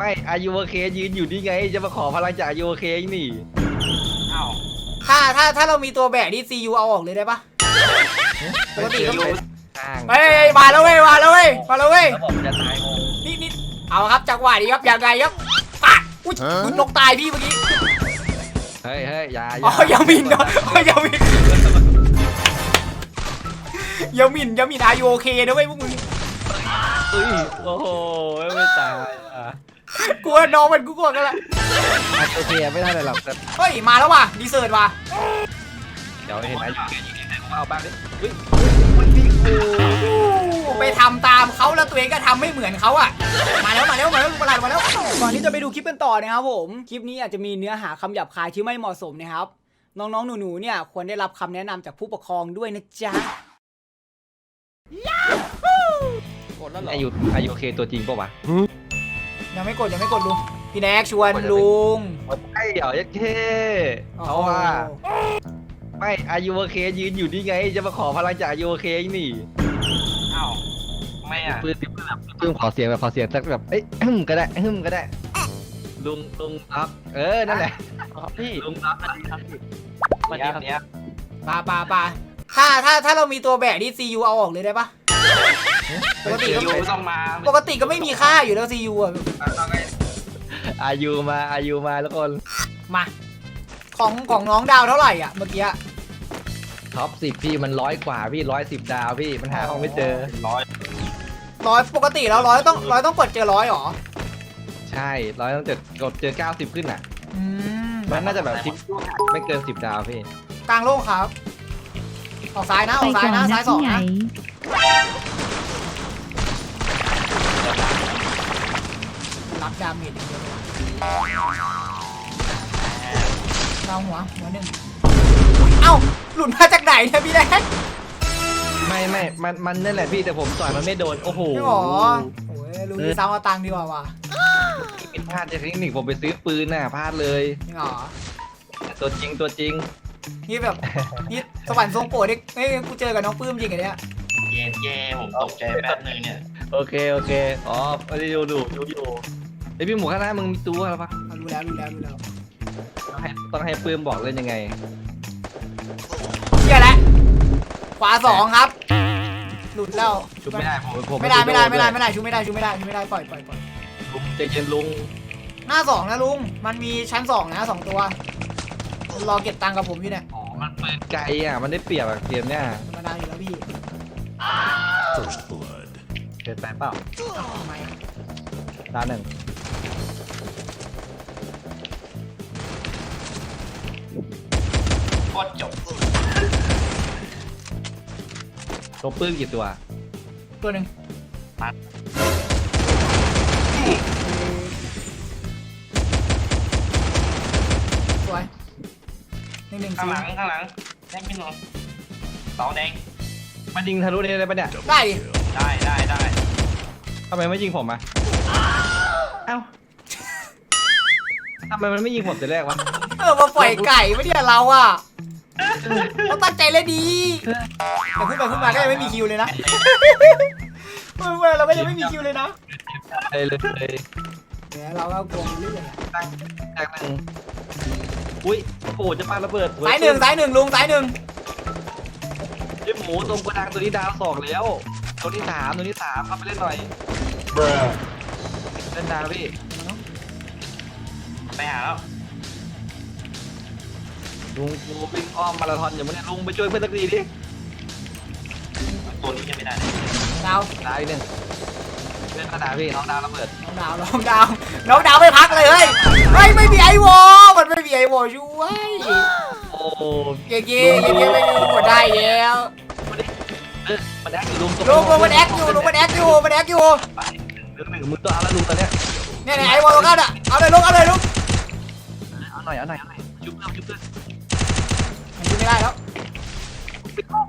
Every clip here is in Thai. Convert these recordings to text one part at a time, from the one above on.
ไม่อายุโอเคยืนอยู่นี่ไง จะมาขอพลังจากอายุโอเคนี่อ้าวถ้าถ้าถ้าเรามีตัวแบกนี่ซียูเอาออกเลยได้ปะปกติก็ข้างเฮ้ยมาแล้วเว้ยมาแล้วเว้ยมาแล้วเว้ยแล้วผมจะตายงงนี่นี่เอาครับจังหวะนี้ครับยังไงครับปาดอุ้ยอุ๊ยนกตายพี่เมื่อกี้เฮ้ยเฮ้ยอย่าอ๋อยังมินเนาะอ๋อยังมินยังมินยังมินอายุโอเคนะเว้ยพวกมึงเอ้ยโอ้โหไม่ตายอะ กลัวน้องมันกูกลัวกันละอายุโอเคไม่ได้เลยหรอกแต่เฮ้ยมาแล้วว่ะดีเซิร์ตว่ะเดี๋ยวเห็นอายุโอเคยิงไหนผมเอาบ้างดิเฮ้ยมันนี่กูไปทำตามเขาแล้วตัวเองก็ทำไม่เหมือนเขาอะ มาแล้วมาแล้วมาแล้วมาแล้วมาแล้วก่อนที่จะไปดูคลิปกันต่อนะครับผม คลิปนี้อาจจะมีเนื้อหาคำหยาบคายที่ไม่เหมาะสมนะครับ น้องๆหนูๆเนี่ยควรได้รับคำแนะนำจากผู้ปกครองด้วยนะจ๊ะกดแล้วเหรออายุอายุโอเคตัวจริงปะวะ ยังไม่กดยังไม่กดลุงพี่แน็กชวนลุงไอ้เดี๋ยวยัดเข้เขาว่า ไม่อายุโอเคยืนอยู่นี่ไง จะมาขอพลังจากอายุโอเคนี่อ้าวทำไมอะปืนปืนแบบปืนขอเสียงแบบขอเสียงสักแบบเอ้ยฮึมก็ได้ฮึมก็ได้ ลุงลุงครับเออนั่นแหละครับพี่ลุงครับสวัสดีครับพี่สวัสดีครับเนี่ยปาปาปาถ้าถ้าถ้าเรามีตัวแบกนี่ซียูเอาออกเลยได้ปะ ปกติก็ยูต้องมาปกติก็ไม่มีค่าอยู่แล้วซียูอะ อายุมาอายุมาแล้วคนมา ของของน้องดาวเท่าไหร่อะเมื่อกี้ท็อปสิบพี่มันร้อยกว่าพี่ร้อยสิบดาวพี่มันหาห้องไม่เจอ ร้อยร้อยปกติแล้วร้อยต้องร้อยต้องกดเจอร้อยหรอใช่ร้อยต้องเจอกดเจอเก้าสิบขึ้นอะ อืมมันน่าจะแบบสิบไม่เกินสิบดาวพี่กลางโล่งครับ ออกซ้ายนะอไปอกซ้ายก่อนนะนะซ้ายสองพี่ใหญ่นะ รับดาเมจอย่างเดียวเลยดาวหัวหัวหนึ่งเอ้า หลุดมาจากไหนเนี่ยพี่แดกไม่ไม่มันมันนั่นแหละพี่แต่ผมต่อยมันไม่โดน โอ้โหไม่หรอโอ้ยลุงนี่ซ้ำเอาตังค์ดีกว่าว่ะผิดพลาดเทคนิคผมไปซื้อปืนน่ะพลาดเลย จริงเหรอ ตัวจริงตัวจริง นี่แบบ นี่สวรรค์ทรงโปรดนี่เฮ้ยกูเจอกับน้องปื้มจริงเหรอเนี่ย เย่เย่ผมตกใจแป๊บนึงเนี่ยโอเคโอเคอ๋อไม่ได้ดูดูดูอยู่ไอยพี่หมูข้างหน้ามึงมีตัวอะไรปะอะรู้แล้วรู้แล้วรู้แล้วต้องให้ต้องให้ปืนบอกเล่นยังไงเชี่ยแล้วขวาสองครับ หลุดแล้วชุบไม่ได้ผมผมไม่ได้ไม่ได้ไม่ได้ไม่ไม่ได้ชูไม่ได้ชูไม่ได้ชูไม่ได้ปล่อยปล่อยปล่อยลุงใจเย็นลุงหน้าสองนะลุงมันมีชั้นสองนะสองตัวรอเก็บตังค์กับผมอยู่เนี่ยอ๋อมันปืนไกลอะมันได้เปรียบอะเกมเนี้ยธรรมดาอยู่แล้วพี่ เกินไปเปล่าทำไมดาวหนึ่งโคตรจบตัวปืนกี่ตัว ตัวหนึ่งสวยหนึ่งหนึ่งข้างสี่หลังข้างหลังแดงพี่น้องเสาแดง มันยิงทะลุได้ปะเนี่ย ได้ดิได้ได้ได้ทำไมไม่ยิงผมอะ เอ้าทำไมมันไม่ยิงผมแต่แรกวะ เออมาปล่อยไก่ไม่เนี่ยเราอะเราตั้งใจเล่นดีแต่ขึ้นไปขึ้นมาก็ยังไม่มีคิวเลยนะเมื่อเราก็ยังไม่มีคิวเลยนะเลยเลยเลยเดี๋ยวเราก็กลัวมันเรื่อยอะแตกหนึ่งอุ้ยโอ้โหจะปาระเบิดสายหนึ่งสายหนึ่งลุงสายหนึ่ง ไอ้หมูตรงกระดังตัวนี้ดาวสองแล้ว ตัวที่สามตัวที่สามเข้าไปเล่นหน่อยเล่นดาวพี่ไปหาแล้วลุงกูวิ่งอ้อมมาราธอนอยู่มั้งเนี่ยลุงไปช่วยเพื่อนสักทีดิตัวนี้จะไม่ได้ดาวดาวอีกหนึ่งเล่นกระดาษพี่น้องดาวระเบิดน้องดาวน้องดาวน้องดาวไม่พักเลยเฮ้ยเฮ้ยไม่มีไอวอมันไม่มีไอวอช่วย โอ้โหเก่งๆเก่งๆไม่มีกดได้แล้ว เออมันแอคอยู่ลุงลุงลุงมันแอคอยู่ลุงมันแอคอยู่มันแอคอยู่เรื่องหนึ่งมึงตัวเอาละลุงตอนเนี้ยเนี่ยเนี่ยไอวอลงกันอะเอาเลยลุงเอาเลยลุงเอาหน่อยเอาหน่อยเอาหน่อยจุ๊บเพื่อนจุ๊บเพื่อนมันยิงไม่ได้แล้ว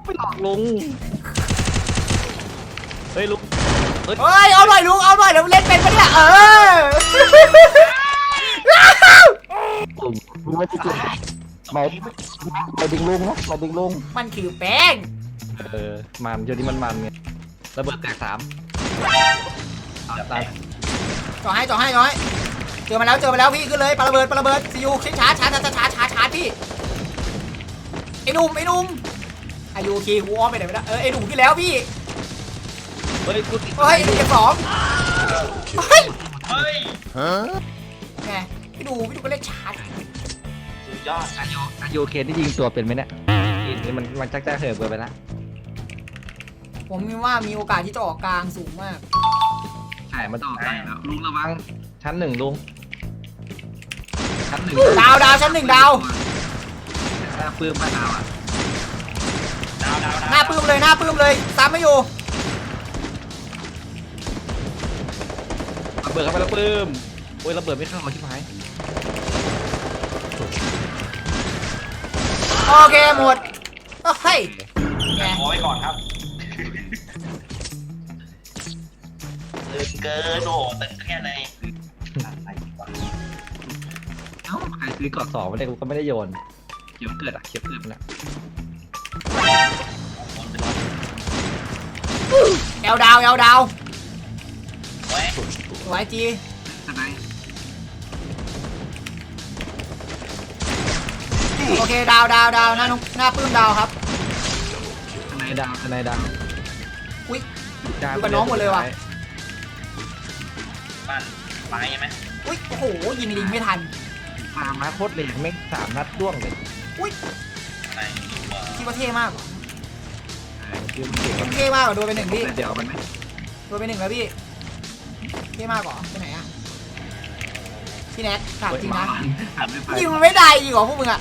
ไปหลอกลุงเฮ้ยลุงเฮ้ยเฮ้ยเอาหน่อยลุงเอาหน่อยเดี๋ยวเล่นเป็นปะเนี่ยเออไม่ติดหมายหมายดึงลุงนะหมายดึงลุงมันคือแป้ง เออ มันเจอที่มันมันไงระเบิดแตกสามเอาตายจ่อให้จ่อให้จ่อให้เจอมาแล้วเจอมาแล้วพี่ขึ้นเลยปาระเบิดปาระเบิดซียูชาร์จชาร์จชาร์จชาร์จชาร์จชาร์จพี่ไอ้หนุ่มไอ้หนุ่มอายุคีกูอ้อมไปไหนไม่ได้เออไอ้หนุ่มขึ้นแล้วพี่เฮ้ยกูติดเฮ้ยไอ้หนุ่มเก็บสองเฮ้ยเฮ้ยไงพี่ดูพี่ดูก็เล่นชาร์จสุดยอดอายุอายุเคที่ยิงตัวเป็นไหมเนี่ยยิงนี่มันมันจักจะเหิบเกินไปละ ผมคิดว่ามีโอกาสที่จะออกกลางสูงมาก ใช่มันต้องออกได้แล้วลุงระวังชั้นหนึ่งลุงชั้นหนึ่งดาวดาวชั้นหนึ่งดาว หน้าปื้มป้าดาวอะดาวดาวดาวหน้าปื้มเลยหน้าปื้มเลยตามไม่อยู่ระเบิดเข้าไปแล้วปื้มโอ้ยระเบิดไม่เข้าชิบหายโอเคหมดเฮ้ยไงขอไว้ก่อนครับ ตึงเกินโอ้ตึงแค่ไหนอะไรวะเอ้าใครซื้อกอดสองมาได้กูก็ไม่ได้โยนเขียวเกิดอะเขียวเกิดมันอะแอลดาวแอลดาวเว้ยสวยจีทนายโอเคดาวดาวดาวหน้านุหน้าปื้มดาวครับ ทนายดาวทนายดาวอุ๊ยดาวอยู่กับน้องหมดเลยว่ะ บ้านไม้ใช่ไหมอุ้ยโอ้โหยิงยิงไม่ทันพามาโคตรเลยแม่งสามนัดร่วงเลยอุ้ยไหนเออคิดว่าเท่มากเหรอคือมันเก่งมันเท่มากเหรอโดนไปหนึ่งพี่เดี๋ยวมันไหมโดนไปหนึ่งแล้วพี่เท่มากเหรอไปไหนอะพี่แน็กถามจริงนะหันไม่ไปยิงมันไม่ได้จริงเหรอพวกมึงอะ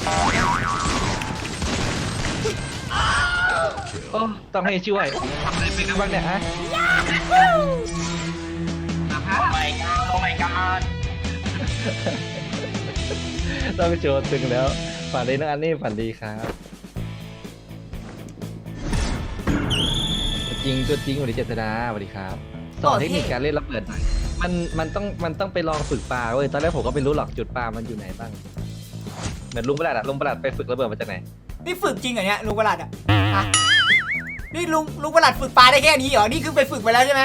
โอ้ต้องให้ช่วยทำอะไรไปกันบ้างเนี่ยฮะ ต้องโชว์ตึงแล้ว ฝันดีน้องอันนี่ฝันดีครับ จริงตัวจริงสวัสดีเจษดาสวัสดีครับ สอนเทคนิคการเล่นระเบิดหน่อยมันมันต้องมันต้องไปลองฝึกปลาเว้ยตอนแรกผมก็ไม่รู้หรอกจุดปลามันอยู่ไหนบ้าง เหมือนลุงประหลัดอะลุงประหลัดไปฝึกระเบิดมาจากไหน นี่ฝึกจริงเหรอเนี่ยลุงประหลัดอะฮะนี่ลุงลุงประหลัดฝึกปลาได้แค่นี้เหรอ นี่คือไปฝึกไปแล้วใช่ไหม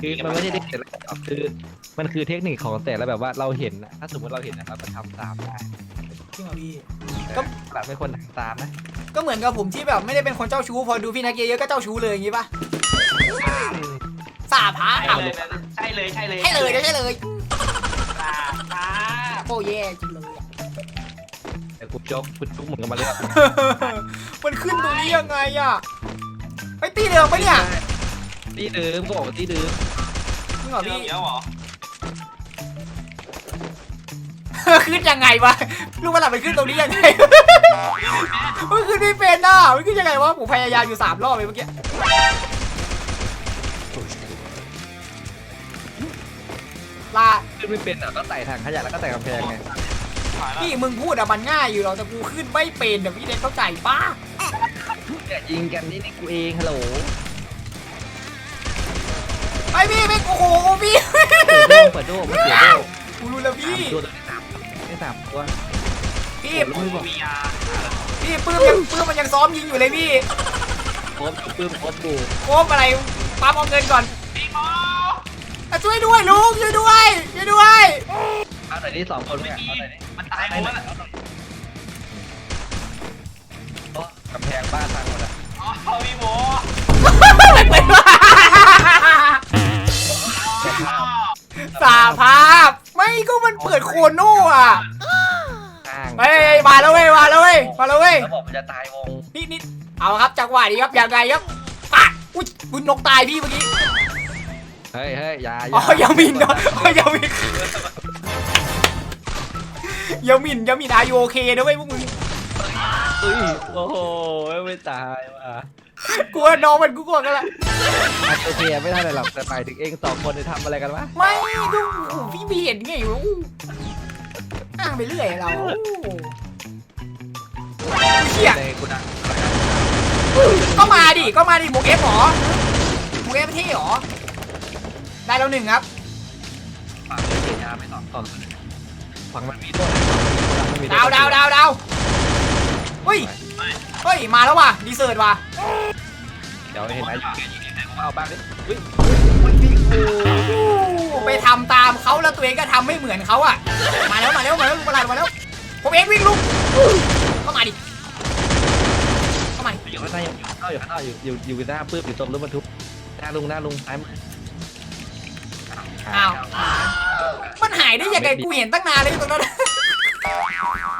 คือมันไม่ใช่เทคนิคแต่ละอย่างคือมันคือเทคนิคของแต่ละแบบว่าเราเห็นนะถ้าสมมติเราเห็นนะครับมันทำตามได้จริงเหรอพี่แต่ประหลัดไม่ควรทำตามนะก็เหมือนกับผมที่แบบไม่ได้เป็นคนเจ้าชู้พอดูพี่แน็กเยอะๆก็เจ้าชู้เลยอย่างงี้ปะสาพาใช่อะเลยใช่เลยใช่เลยให้เลยนะใช่เลยตาตาโอ้แย่จริงเลยอะ แต่กูจกกูจุกเหมือนกันมาเลยอะมันขึ้นตรงนี้ยังไงอะไปตีเดิมปะเนี่ย ตีเดิมก็บอกว่าตีเดิมจริงเหรอเจอพี่เยอะเหรอขึ้นยังไงวะลูกประหลาดมันขึ้นตรงนี้ยังไง มันขึ้นไม่เป็นอะมันขึ้นยังไงวะผมพยายามอยู่สามรอบเลยเมื่อกี้ลาขึ้นไม่เป็นอะก็ไต่ถังขยะแล้วก็ไต่กำแพงไงผ่านแล้วพี่มึงพูดอะมันง่ายอยู่หรอกแต่กูขึ้นไม่เป็นเดี๋ยวพี่เด็กเข้าใจป้า เนี่ยยิงกันนี่นี่กูเองฮัลโหลไอพี่พี่โอ้โหพี่เปิดโดมเปิดโดมันเสียโดกูรู้แล้วพี่สามตัวได้สามได้สามตัวพี่ผมรู้ไม่บอกมียาพี่ปื้มยังปื้มมันยังซ้อมยิงอยู่เลยพี่โคตรปื้มโคตรดูโคบอะไรปั๊มเอาเงินก่อนพี่โมอะช่วยด้วยลุงช่วยด้วยช่วยด้วยเอาหน่อยนี่สองคนไหมเอาหน่อยนี่มันตายหมดแล้วโอ้กำแพงบ้านพังหมดอะอ๋อพี่โม ม่ก็มันเปิดโคโน่อะข้างเฮ้ยมาแล้วเว้ยมาแล้วเว้ยมาแล้วเว้ยแล้วบอกมันจะตายวงนี่นี่เอาครับจังหวะนี้ครับยังไงครับปะอุ้ยคุณนกตายพี่เมื่อกี้เฮ้ยเฮ้ยอย่าอ๋อยามินเนาะอ๋อยามินยามินยามินอายุโอเคนะเว้ยพวกมึงเฮ้ยโอ้โหไม่ตายว่ะ กลัวน้องมันกูกลัวกันละอะโอเคไม่ได้เลยหรอกแต่หมายถึงเองสองคนจะทำอะไรกันวะไม่ดูโอ้โหพี่ไม่เห็นไงอยู่อ้างไปเรื่อยเราเชี่ยในกูดังก็มาดิก็มาดิหมูเอฟหรอหมูเอฟเท่หรอได้แล้วหนึ่งครับฝั่งนี้เกียร์ยาไม่ตอบก่อนฝั่งมันมีด้วยฝั่งมันมีดาวดาวดาวดาวเฮ้ย เฮ้ย มาแล้วว่ะ ดีเซิร์ตว่ะ เดี๋ยวเห็นอายุเกียร์ยิงในไเอาบ้างดิอุ้ยไปทำตามเขาแล้วตัวเองก็ทำไม่เหมือนเขาอะ มาแล้วมาแล้วมาแล้วลุงประหลาดมาแล้ว ผมเองวิ่งลุกเข้ามาดิ เข้ามาดิอยู่ข้างหน้าอยู่ข้างนอกอยู่ข้างนอกอยู่อยู่อยู่หน้าปื้มอยู่ตรงรถบรรทุกหน้าลุงหน้าลุงซ้ายมืออ้าว มันหายได้ยังไงกูเห็นตั้งนานเลยตรงนั้นไม่ได้ทำ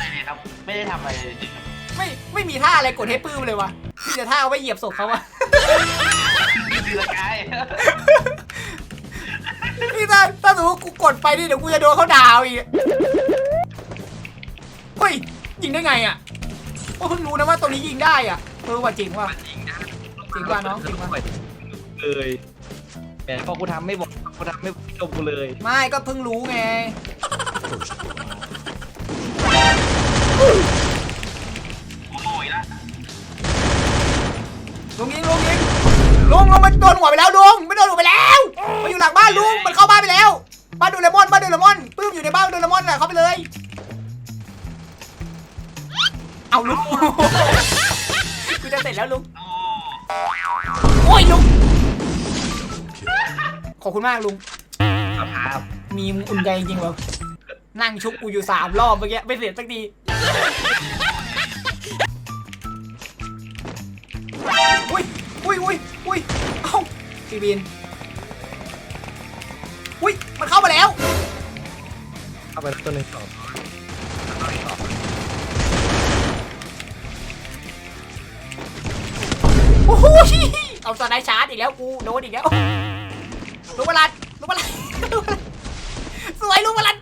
อะไรเลยครับ ไม่ได้ทำอะไรเลยจริงครับไม่ไม่มีท่าอะไรกดให้ปื้มเลยวะที่จะท่าเอาไว้เหยียบศพเขาอะคือละกายนี่ถ้าถ้าสมมติกูกดไปนี่เดี๋ยวกูจะโดนเขาด่าเอาอีกเฮ้ยยิงได้ไงอะโอ้เพิ่งรู้นะว่าตรงนี้ยิงได้อะเออว่าจริงว่ะจริงว่ะน้องจริงว่ะ เลยแหมพอกูทำไม่บอกกูทำไม่ชมกูเลย ไม่ก็เพิ่งรู้ไง โอ้ยละลุงยิงลุงยิงลุงลุงมันโดนหัวไปแล้วลุงไม่โดนหัวไปแล้ว มันอยู่หลังบ้านลุงมันเข้าบ้านไปแล้ว บ้านโดเรมอนบ้านโดเรมอนปื้มอยู่ในบ้านโดเรมอนน่ะเข้าไปเลย เอาลุงกูจะเสร็จแล้วลุงโอ้โอ้ยลุงขอบคุณมากลุง ครับ มีมึงอุ่นใจจริงๆเลย นั่งชุบกูอยู่สามรอบเมื่อกี้ไม่เสร็จสักทีอุ้ยอุ้ยอุ้ยอุ้ยเอ้าพี่บินอุ้ยมันเข้ามาแล้ว เข้าไปแล้วตัวหนึ่งสองโอ้โหเอาสไนด์ชาร์จอีกแล้วกูโดนอีกแล้วลูกบอลลันลูกบอลลันลูกบอลลันสวยลูกบอลลัน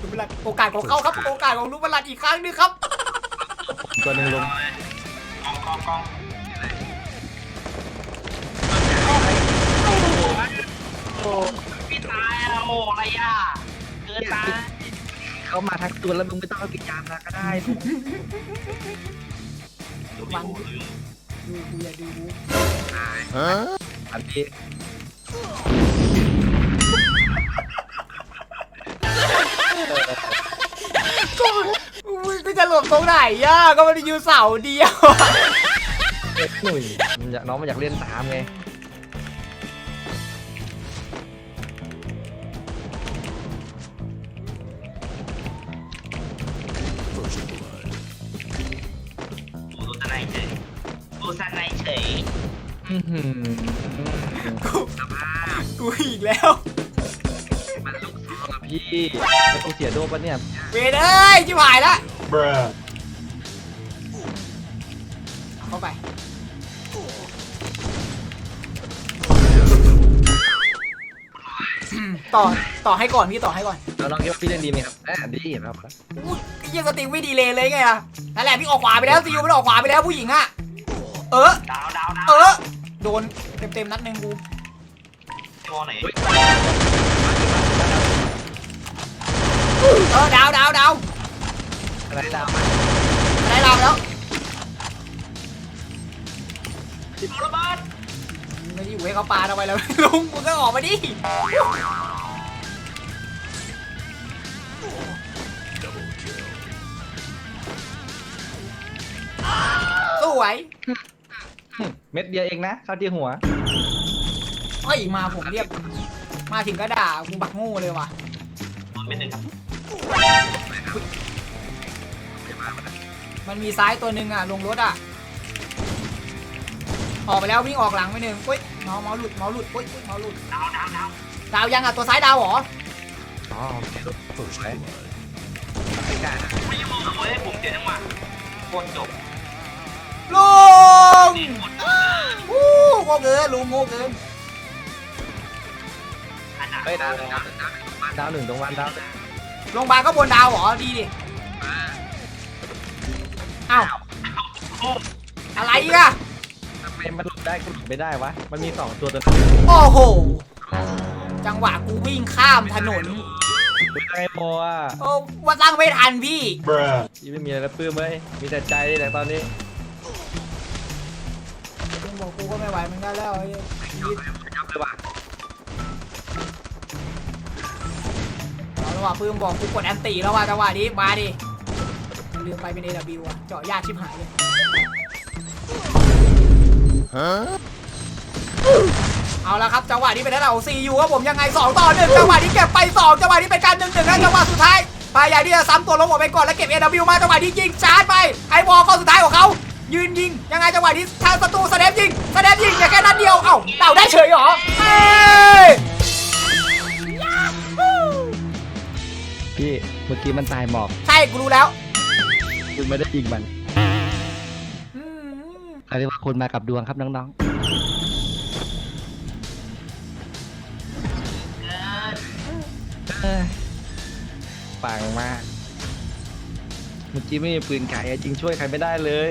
ลูกบอลลัน โอกาสของเขาครับโอกาสของลูกบอลลันอีกครั้งหนึงครับ ตัวหนึ่งลงกองกองกองโอ้พี่ตายอะโอ้อะไรอะเกินตายเขามาทั้งตัวแล้วมึงไม่ต้องเอากิจการมาก็ได้วังดูกูอย่าดูกูอันนี้ มึงก็จะหลบตรงไหนย่าก็มันอยู่เสาเดียวเอ็กซ์หนุ่ยมันอยากน้องมันอยากเล่นตามไงดูสไนเฉยดูสไนเฉยอื้อหือกูกูอีกแล้ว พี่แล้วกูเสียโดปะเนี่ยเวรเอ้ยชิบหายละ Bruh. เข้าไปอืมต่อ ต่อให้ก่อนพี่ต่อให้ก่อนแล้วน้องคิดว่าพี่เล่นดีไหมครับอ่าดีครับอุ๊ยไอ้เหี้ยังสติไม่ดีเลยเลยไงล่ะนั่นแหละพี่ออกขวาไปแล้วซีอูมันออกขวาไปแล้วผู้หญิงอะเออ ดาวดาวดาวเออ โดนเต็มเต็มๆนัดหนึ่งกูโชไหน เออดาวดาวดาวอะไรดาวได้ดาวแล้วโดนระเบิดไม่ได้อยู่ให้เขาปาเอาไว้แล้วลุงมึงก็ออกมาดิสวยเม็ดเดียวเองนะ เข้าที่หัวเฮ้ยมาผมเรียกมาถึงก็ด่ากูบักโง่เลยว่ะโดนเป็นหนึ่งครับ มันมีซ้ายตัวหนึ่งอะลงรถอะ ออกไปแล้ววิ่งออกหลังไปหนึ่งอุ้ยเมาเมาหลุดเมาหลุดอุ้ยอุ๊ยเมาหลุดดาวดาวดาวดาวยังอะตัวซ้ายดาวเหรออ๋อโอเคถูกไหมไม่ได้นะไม่ยอมเว้ยผมเสียจังหวะโคตรจบลุงนี่หมดอู้โง่เกินลุงโง่เกินอันหนักเฮ้ยดาวหนึ่งดาวหนึ่งดาวหนึ่งตรงวันดาวหนึ่ง โรงพยาบาลก็บนดาวเหรอ ดีดิอ้าวโอ้อะไรอีกอะทำไมมันหลบได้กูหลบไม่ได้วะ มันมีสองตัวตัวนั้นโอ้โห จังหวะกูวิ่งข้ามถนนกูได้พออะโอ้ว่าตั้งไม่ทันพี่ Bruh. ยี่ไม่มีอะไรแล้วปื้มเลยมีแต่ใจแต่ตอนนี้ลุงบอกกูก็ไม่ไหวเหมือนกันแล้วไอ้ชีวิตยับเลยว่ะ เอาละว่ะปื้มบอกกูกดแอนตี้แล้วว่ะจังหวะนี้มาดิลืมไปเป็น AW อะเจาะยากชิบหายเลยเอาละครับจังหวะนี้เป็นทางด้านของซียูครับผมยังไง 2 ต่อ1จังหวะนี้เก็บไป 2 จังหวะนี้เป็นการ1นึ่งหนึ่งและจังหวะสุดท้ายพยายามที่จะซ้ำตัวลงออกไปก่อนแล้วเก็บ AW มาจังหวะนี้ยิงชาร์จไปไอ้บอลเข้าสุดท้ายของเขายืนยิงยังไงจังหวะนี้ทางศัตรูสแนปยิงสแนปยิงอย่าแค่นัดเดียวเอ้าเต่าได้เฉยเหรอเฮ้ พี่ เมื่อกี้มันตายหมอบใช่กูรู้แล้ว คุณไม่ได้ยิงมันอืมเขาเรียกว่าคนมากับดวงครับน้องๆเอ้ยปังมาก เมื่อกี้ไม่มีปืนไก่จริงช่วยใครไม่ได้เลย